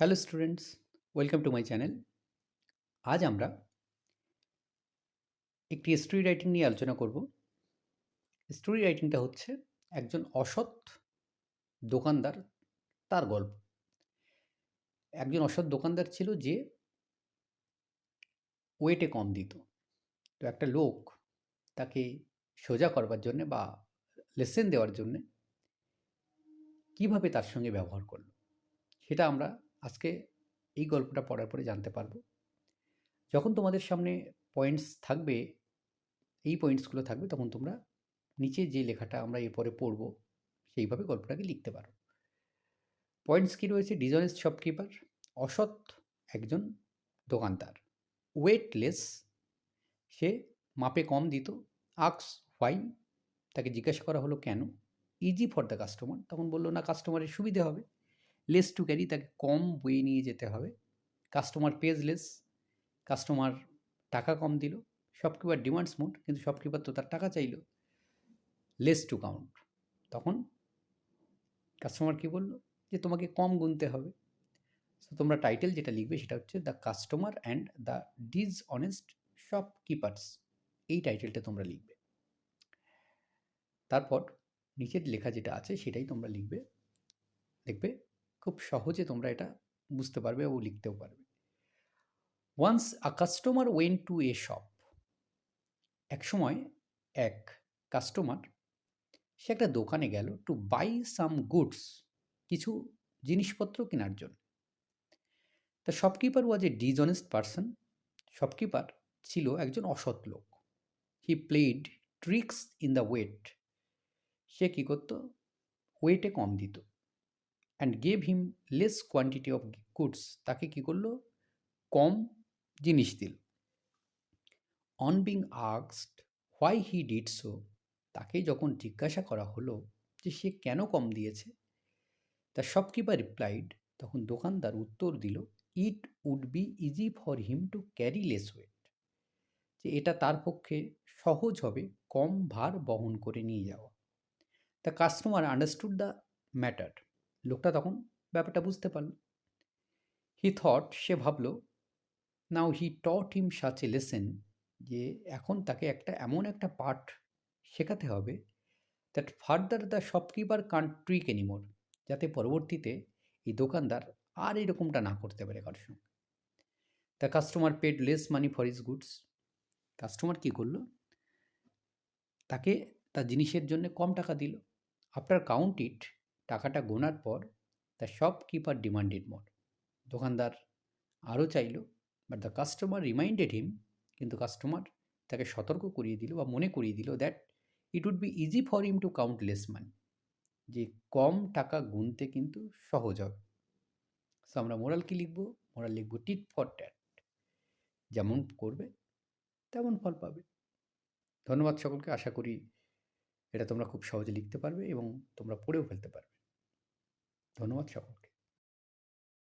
Hello students welcome to my channel আজ আমরা একটি স্টোরি রাইটিং নিয়ে আলোচনা করব। স্টোরি রাইটিংটা হচ্ছে একজন অসৎ দোকানদার তার গল্প। একজন অসৎ দোকানদার ছিল যে ওয়েটে কম দিত। তো একটা লোক তাকে সোজা করবার জন্যে বা লেসেন দেওয়ার জন্যে কীভাবে তার সঙ্গে ব্যবহার করল? সেটা আমরা আজকে এই গল্পটা পড়ার পরে জানতে পারব। যখন তোমাদের সামনে পয়েন্টস থাকবে, এই পয়েন্টসগুলো থাকবে, তখন তোমরা নিচে যে লেখাটা আমরা এরপরে পড়ব, সেইভাবে গল্পটাকে লিখতে পারো। পয়েন্টস কী রয়েছে? ডিজনেস শপকিপার অসৎ একজন দোকানদার। ওয়েটলেস সে মাপে কম দিত। আক্স হোয়াই তাকে জিজ্ঞাসা করা হলো কেন? ইজি ফর দ্য কাস্টমার তখন বলল, না কাস্টমারের সুবিধে হবে। লেস টু ক্যারি তাকে কম বয়ে নিয়ে যেতে হবে। কাস্টমার পেজ লেস কাস্টমার টাকা কম দিল শপকিপার ডিমান্ডস মোড কিন্তু শপকিপার তো তার টাকা চাইল। লেস টু কাউন্ট তখন কাস্টমার কী বলল? যে তোমাকে কম গুনতে হবে। তো তোমরা টাইটেল যেটা লিখবে সেটা হচ্ছে the customer and the dishonest shopkeepers এই টাইটেলটা তোমরা লিখবে। তারপর নিচের লেখা যেটা আছে সেটাই তোমরা লিখবে। দেখবে খুব সহজে তোমরা এটা বুঝতে পারবে ও লিখতেও পারবে। Once a customer went to a shop এক সময় এক কাস্টমার সে একটা দোকানে গেল টু বাই সাম গুডস কিছু জিনিসপত্র কেনার জন্য। তা shopkeeper was a dishonest person shopkeeper ছিল একজন অসৎ লোক। He played tricks in the weight সে কী করতো? ওয়েটে কম দিত। And gave him less quantity of goods তাকে কী করল? কম জিনিস দিল। অন বিং আক্সড হোয়াই হি ডিড সো তাকে যখন জিজ্ঞাসা করা হলো যে সে কেন কম দিয়েছে দ্য শপকিপার রিপ্লাইড তখন দোকানদার উত্তর দিল it would be easy for him to carry less weight যে এটা তার পক্ষে সহজ হবে কম ভার বহন করে নিয়ে যাওয়া। The customer understood the matter লোকটা তখন ব্যাপারটা বুঝতে পারল। হি থট সে ভাবল নাও হি টট হিম সাচ এ লেসেন যে এখন তাকে একটা এমন একটা পাঠ শেখাতে হবে that further the shopkeeper can trick anymore যাতে পরবর্তীতে এই দোকানদার আর এরকমটা না করতে পারে কারোর সঙ্গে। The customer paid less money for his goods customer কী করল? তাকে তার জিনিসের জন্য কম টাকা দিল। আফটার কাউন্ট ইট টাকাটা গোনার পর দ্য শপকিপার ডিমান্ডেড মোর দোকানদার আরও চাইল but the customer reminded him কিন্তু কাস্টমার তাকে সতর্ক করিয়ে দিল বা মনে করিয়ে দিল that it would be easy for him to count less money যে কম টাকা গুনতে কিন্তু সহজ হবে। সো আমরা মোরাল কী লিখব? মোরাল লিখব টিট ফর ট্যাট যেমন করবে, তেমন ফল পাবে। ধন্যবাদ সকলকে, আশা করি এটা তোমরা খুব সহজে লিখতে পারবে এবং তোমরা পড়েও ফেলতে পারবে। ধন্যবাদ সকলকে